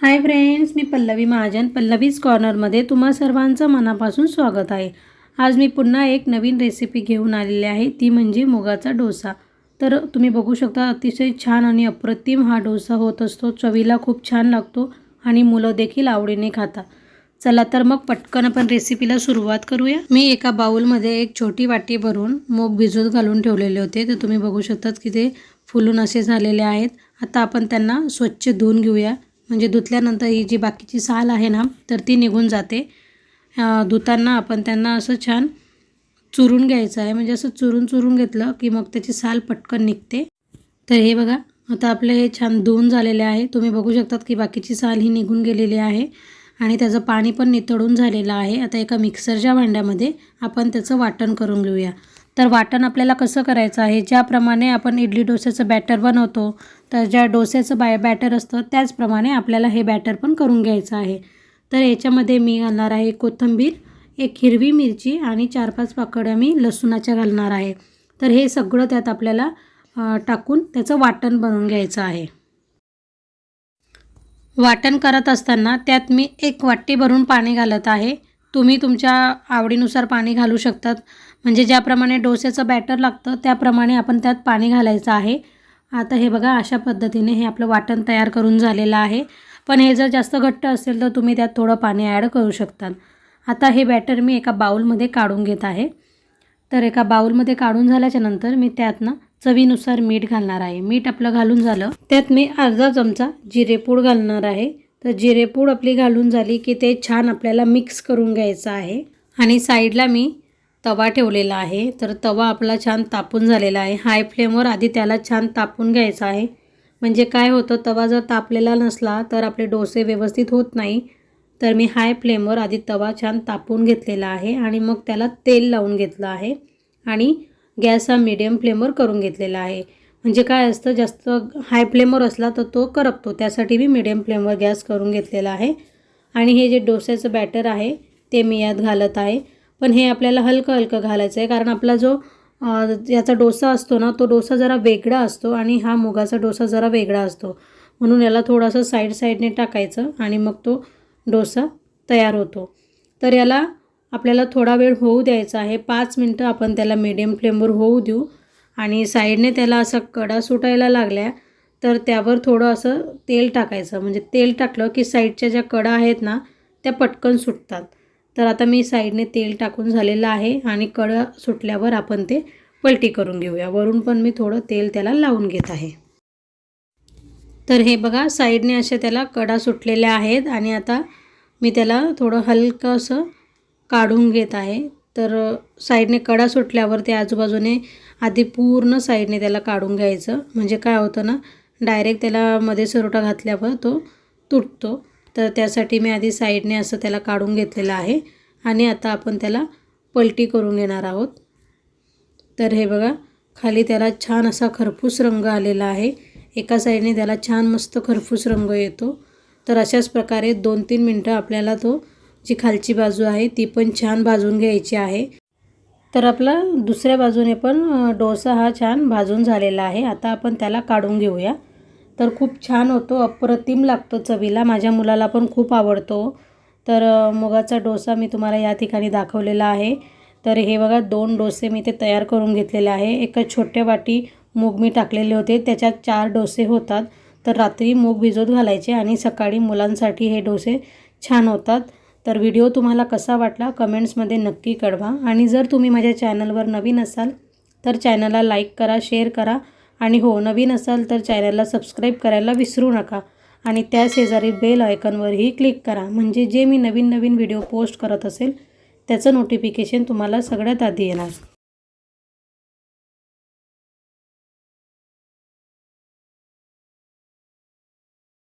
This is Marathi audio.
हाय फ्रेंड्स मी पल्लवी महाजन. पल्लवीज कॉर्नरमध्ये तुम्हा सर्वांचं मनापासून स्वागत आहे. आज मी पुन्हा एक नवीन रेसिपी घेऊन आलेली आहे. ती म्हणजे मुगाचा डोसा. तर तुम्ही बघू शकता अतिशय छान आणि अप्रतिम हा डोसा होत असतो. चवीला खूप छान लागतो आणि मुलं देखील आवडीने खाता. चला तर मग पटकन आपण रेसिपीला सुरुवात करूया. मी एका बाऊलमध्ये एक छोटी वाटी भरून मूग भिजत घालून ठेवलेले होते. तर तुम्ही बघू शकतात की ते फुलून असे झालेले आहेत. आता आपण त्यांना स्वच्छ धुवून घेऊया. म्हणजे धुतल्यानंतर ही जी बाकीची साल आहे ना तर ती निघून जाते. धुताना आपण त्यांना असं छान चुरून घ्यायचं आहे. म्हणजे असं चुरून चुरून घेतलं की मग त्याची साल पटकन निघते. तर हे बघा आता आपले हे छान धुवून झालेले आहे. तुम्ही बघू शकतात की बाकीची साल ही निघून गेलेली आहे आणि त्याचं पाणी पण नितळून झालेलं आहे. आता एका मिक्सरच्या भांड्यामध्ये आपण त्याचं वाटण करून घेऊया. तर वाटण आपल्याला कसं करायचं आहे? ज्याप्रमाणे आपण इडली डोस्याचं बॅटर बनवतो तर ज्या डोस्याचं बाय बॅटर असतं त्याचप्रमाणे आपल्याला हे बॅटर पण करून घ्यायचं आहे. तर याच्यामध्ये मी घालणार आहे कोथिंबीर एक हिरवी मिरची आणि चार पाच पाकड्या मी लसूणाच्या घालणार आहे. तर हे सगळं त्यात आपल्याला टाकून त्याचं वाटण बनवून घ्यायचं आहे. वाटण करत असताना त्यात मी एक वाटी भरून पाणी घालत आहे. तुम्ही तुमच्या आवडीनुसार पाणी घालू शकतात. म्हणजे ज्याप्रमाणे डोस्याचं बॅटर लागतं त्याप्रमाणे आपण त्यात पाणी घालायचं आहे. आता हे बघा अशा पद्धतीने हे आपलं वाटण तयार करून झालेलं आहे. पण हे जर जास्त घट्ट असेल तर तुम्ही त्यात थोडं पाणी ॲड करू शकतात. आता हे बॅटर मी एका बाऊलमध्ये काढून घेत आहे. तर एका बाऊलमध्ये काढून झाल्याच्यानंतर मी त्यात ना चवीनुसार मीठ घालणार आहे. मीठ आपलं घालून झालं. त्यात मी अर्धा चमचा जिरेपूड घालणार आहे. तर जिरेपूड आपली घालून झाली की ते छान आपल्याला मिक्स करून घ्यायचं आहे. आणि साईडला मी तवा ठेवलेला आहे. तर तवा आपला छान तापून झालेला आहे. हाय फ्लेमवर आधी त्याला छान तापून घ्यायचा आहे. म्हणजे काय होतं तवा जर तापलेला नसला तर आपले डोसे व्यवस्थित होत नाही. तर मी हाय फ्लेमवर आधी तवा छान तापून घेतलेला आहे आणि मग त्याला तेल लावून घेतलं आहे. आणि गॅस हा मिडियम फ्लेमवर करून घेतलेला आहे. म्हणजे काय असतं जास्त हाय फ्लेमवर असला तर तो करपतो. त्यासाठी मी मिडियम फ्लेमवर गॅस करून घेतलेला आहे. आणि हे जे डोस्याचं बॅटर आहे ते मी यात घालत आहे. पण हे आपल्याला हलकं हलकं घालायचं आहे कारण आपला जो याचा डोसा असतो ना तो डोसा जरा वेगळा असतो आणि हा मुगाचा डोसा जरा वेगळा असतो. म्हणून याला थोडासा साईड साईडने टाकायचं आणि मग तो डोसा तयार होतो. तर याला आपल्याला थोडा वेळ होऊ द्यायचा आहे. पाच मिनटं आपण त्याला मिडियम फ्लेमवर होऊ देऊ. आणि साईडने त्याला असा कडा सुटायला लागल्या तर त्यावर थोडं असं तेल टाकायचं. म्हणजे तेल टाकलं की साईडच्या ज्या कडा आहेत ना त्या पटकन सुटतात. तर आता मी साईडने तेल टाकून झालेलं आहे आणि कडा सुटल्यावर आपण ते पलटी करून घेऊया. वरून पण मी थोडं तेल त्याला लावून घेत आहे. तर हे बघा साईडने असे त्याला कडा सुटलेल्या आहेत आणि आता मी त्याला थोडं हलकं असं काढून घेत आहे. तर साईडने कडा सुटल्यावर ते आजूबाजूने आधी पूर्ण साईडने त्याला काढून घ्यायचं. म्हणजे काय होतं ना डायरेक्ट त्याला मध्ये सरोटा घातल्यावर तो तुटतो. तर त्यासाठी मी आधी साईडने असं त्याला काढून घेतलेलं आहे. आणि आता आपण त्याला पलटी करून घेणार आहोत. तर हे बघा खाली त्याला छान असा खरपूस रंग आलेला आहे. एका साईडने त्याला छान मस्त खरपूस रंग येतो. तर अशाच प्रकारे दोन तीन मिनटं आपल्याला तो जी खालची बाजू आहे ती पण छान भाजून घ्यायची आहे. तर आपला दुसऱ्या बाजूने पण डोसा हा छान भाजून झालेला आहे. आता आपण त्याला काढून घेऊया. तर खूप छान होतो अप्रतिम लागतो चवीला. माझ्या मुलाला पण खूप आवडतो. तर मुगाचा डोसा मी तुम्हाला या ठिकाणी दाखवलेला आहे. तर हे बघा दोन डोसे मी ते तयार करून घेतलेले आहे. एका छोट्या वाटी मूग मी टाकलेले होते. त्याच्यात चार डोसे होतात. तर रात्री मूग भिजवत घालायचे आणि सकाळी मुलांसाठी हे डोसे छान होतात. तर व्हिडिओ तुम्हाला कसा वाटला कमेंट्समध्ये नक्की कळवा. आणि जर तुम्ही माझ्या चॅनलवर नवीन असाल तर चॅनलला लाईक करा शेअर करा. आणि हो नवीन असाल तर चॅनलला सबस्क्राईब करायला विसरू नका. आणि त्या शेजारी बेल आयकॉनवरही क्लिक करा. म्हणजे जे मी नवीन नवीन व्हिडिओ पोस्ट करत असेल त्याचं नोटिफिकेशन तुम्हाला सगळ्यात आधी येणार.